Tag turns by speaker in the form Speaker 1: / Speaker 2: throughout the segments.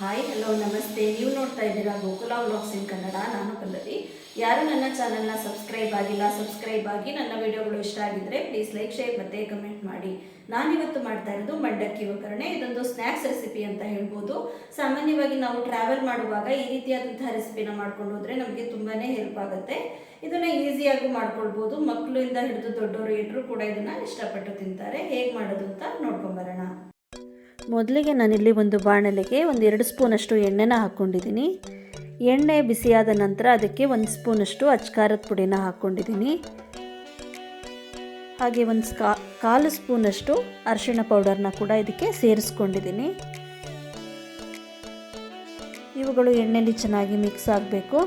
Speaker 1: Hi hello ನಮಸ್ತೆ ನೀವು ನೋಡ್ತಾ ಇದ್ದೀರಾ ಗೋಕುಲ ವ್ಲಾಗ್ಸ್ ಇನ್ ಕನ್ನಡ. ನಾನು ಪಲ್ಲವಿ. ಯಾರು ನನ್ನ ಚಾನಲ್ನ ಸಬ್ಸ್ಕ್ರೈಬ್ ಆಗಿಲ್ಲ ಸಬ್ಸ್ಕ್ರೈಬ್ ಆಗಿ ನನ್ನ ವಿಡಿಯೋಗಳು ಇಷ್ಟ ಆಗಿದ್ರೆ ಪ್ಲೀಸ್ ಲೈಕ್ ಶೇರ್ ಮತ್ತೆ ಕಮೆಂಟ್ ಮಾಡಿ. ನಾನಿವತ್ತು ಮಾಡ್ತಾ ಇರೋದು ಮಂಡಕ್ಕಿ ಒಗ್ಗರಣೆ. ಇದೊಂದು ಸ್ನ್ಯಾಕ್ಸ್ ರೆಸಿಪಿ ಅಂತ ಹೇಳ್ಬೋದು. ಸಾಮಾನ್ಯವಾಗಿ ನಾವು ಟ್ರಾವೆಲ್ ಮಾಡುವಾಗ ಈ ರೀತಿಯಾದಂತಹ ರೆಸಿಪಿನ ಮಾಡ್ಕೊಂಡು ಹೋದ್ರೆ ನಮಗೆ ತುಂಬಾ ಹೆಲ್ಪ್ ಆಗುತ್ತೆ. ಇದನ್ನ ಈಸಿಯಾಗೂ ಮಾಡ್ಕೊಳ್ಬೋದು. ಮಕ್ಕಳಿಂದ ಹಿಡಿದು ದೊಡ್ಡವರು ಎಲ್ಲರೂ ಕೂಡ ಇದನ್ನ ಇಷ್ಟಪಟ್ಟು ತಿಂತಾರೆ. ಹೇಗೆ ಮಾಡೋದು ಅಂತ ನೋಡ್ಕೊಂಬರೋಣ ಮೊದಲಿಗೆ ನಾನಿಲ್ಲಿ ಒಂದು ಬಾಣಲೆಗೆ ಒಂದು ಎರಡು ಸ್ಪೂನಷ್ಟು ಎಣ್ಣೆನ ಹಾಕ್ಕೊಂಡಿದ್ದೀನಿ. ಎಣ್ಣೆ ಬಿಸಿಯಾದ ನಂತರ ಅದಕ್ಕೆ ಒಂದು ಸ್ಪೂನಷ್ಟು ಅಚ್ಕಾರದ ಪುಡಿನ ಹಾಕ್ಕೊಂಡಿದ್ದೀನಿ. ಹಾಗೆ ಒಂದು ಸ್ಕಾ, ಕಾಲು ಸ್ಪೂನಷ್ಟು ಅರಿಶಿಣ ಪೌಡರ್ನ ಕೂಡ ಇದಕ್ಕೆ ಸೇರಿಸ್ಕೊಂಡಿದ್ದೀನಿ. ಇವುಗಳು ಎಣ್ಣೆಯಲ್ಲಿ ಚೆನ್ನಾಗಿ ಮಿಕ್ಸ್ ಆಗಬೇಕು.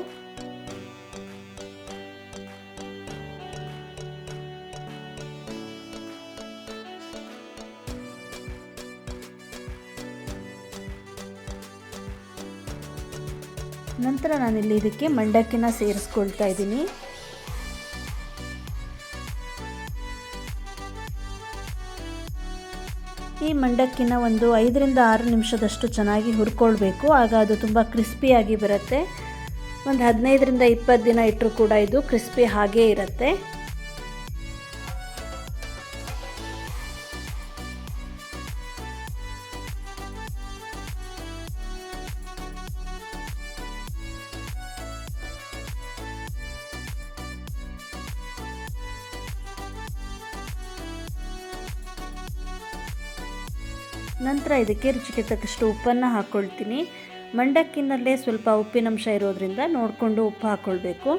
Speaker 1: ನಂತರ ನಾನಿಲ್ಲಿ ಇದಕ್ಕೆ ಮಂಡಕ್ಕಿನ ಸೇರಿಸ್ಕೊಳ್ತಾ ಇದ್ದೀನಿ. ಈ ಮಂಡಕ್ಕಿನ ಒಂದು ಐದರಿಂದ ಆರು ನಿಮಿಷದಷ್ಟು ಚೆನ್ನಾಗಿ ಹುರ್ಕೊಳ್ಬೇಕು. ಆಗ ಅದು ತುಂಬ ಕ್ರಿಸ್ಪಿಯಾಗಿ ಬರುತ್ತೆ. ಒಂದು ಹದಿನೈದರಿಂದ ಇಪ್ಪತ್ತು ದಿನ ಇಟ್ಟರೂ ಕೂಡ ಇದು ಕ್ರಿಸ್ಪಿ ಹಾಗೇ ಇರುತ್ತೆ. ನಂತರ ಇದಕ್ಕೆ ರುಚಿಗೆ ತಕ್ಕಷ್ಟು ಉಪ್ಪನ್ನು ಹಾಕ್ಕೊಳ್ತೀನಿ ಮಂಡಕ್ಕಿನಲ್ಲೇ ಸ್ವಲ್ಪ ಉಪ್ಪಿನಂಶ ಇರೋದ್ರಿಂದ ನೋಡಿಕೊಂಡು ಉಪ್ಪು ಹಾಕ್ಕೊಳ್ಬೇಕು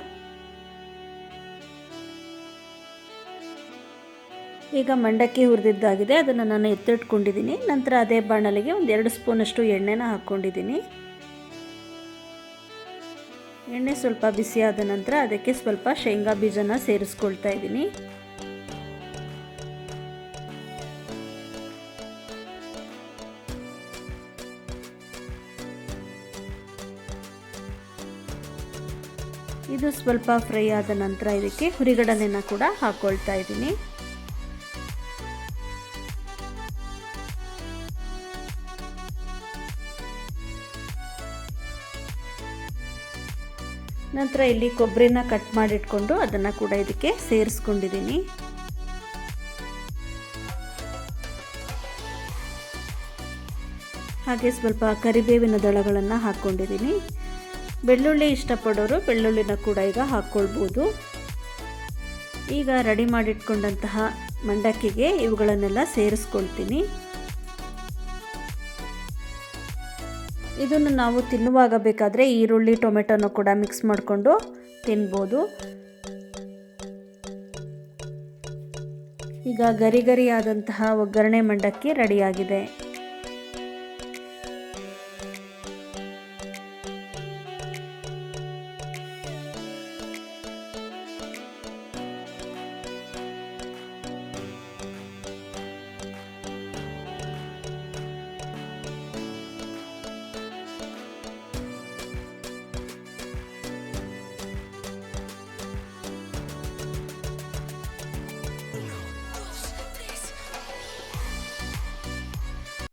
Speaker 1: ಈಗ ಮಂಡಕ್ಕಿ ಹುರಿದಿದ್ದಾಗಿದೆ, ಅದನ್ನು ನಾನು ಎತ್ತಿಟ್ಕೊಂಡಿದ್ದೀನಿ. ನಂತರ ಅದೇ ಬಾಣಲಿಗೆ ಒಂದು ಎರಡು ಸ್ಪೂನಷ್ಟು ಎಣ್ಣೆನ ಹಾಕ್ಕೊಂಡಿದ್ದೀನಿ ಎಣ್ಣೆ ಸ್ವಲ್ಪ ಬಿಸಿಯಾದ ನಂತರ ಅದಕ್ಕೆ ಸ್ವಲ್ಪ ಶೇಂಗಾ ಬೀಜನ ಸೇರಿಸ್ಕೊಳ್ತಾ ಇದ್ದೀನಿ. ಇದು ಸ್ವಲ್ಪ ಫ್ರೈ ಆದ ನಂತರ ಇದಕ್ಕೆ ಹುರಿಗಡಲೆನ ಕೂಡ ಹಾಕ್ಕೊಳ್ತಾ ಇದ್ದೀನಿ. ನಂತರ ಇಲ್ಲಿ ಕೊಬ್ಬರಿನ ಕಟ್ ಮಾಡಿಟ್ಕೊಂಡು ಅದನ್ನು ಕೂಡ ಇದಕ್ಕೆ ಸೇರಿಸ್ಕೊಂಡಿದ್ದೀನಿ. ಹಾಗೆ ಸ್ವಲ್ಪ ಕರಿಬೇವಿನ ದಳಗಳನ್ನು ಹಾಕ್ಕೊಂಡಿದ್ದೀನಿ ಬೆಳ್ಳುಳ್ಳಿ ಇಷ್ಟಪಡೋರು ಬೆಳ್ಳುಳ್ಳಿನ ಕೂಡ ಈಗ ಹಾಕ್ಕೊಳ್ಬೋದು. ಈಗ ರೆಡಿ ಮಾಡಿಟ್ಕೊಂಡಂತಹ ಮಂಡಕ್ಕಿಗೆ ಇವುಗಳನ್ನೆಲ್ಲ ಸೇರಿಸ್ಕೊಳ್ತೀನಿ. ಇದನ್ನು ನಾವು ತಿನ್ನುವಾಗ ಬೇಕಾದರೆ ಈರುಳ್ಳಿ, ಟೊಮೆಟೊನೂ ಕೂಡ ಮಿಕ್ಸ್ ಮಾಡಿಕೊಂಡು ತಿನ್ಬೋದು. ಈಗ ಗರಿ ಗರಿಯಾದಂತಹ ಒಗ್ಗರಣೆ ಮಂಡಕ್ಕಿ ರೆಡಿಯಾಗಿದೆ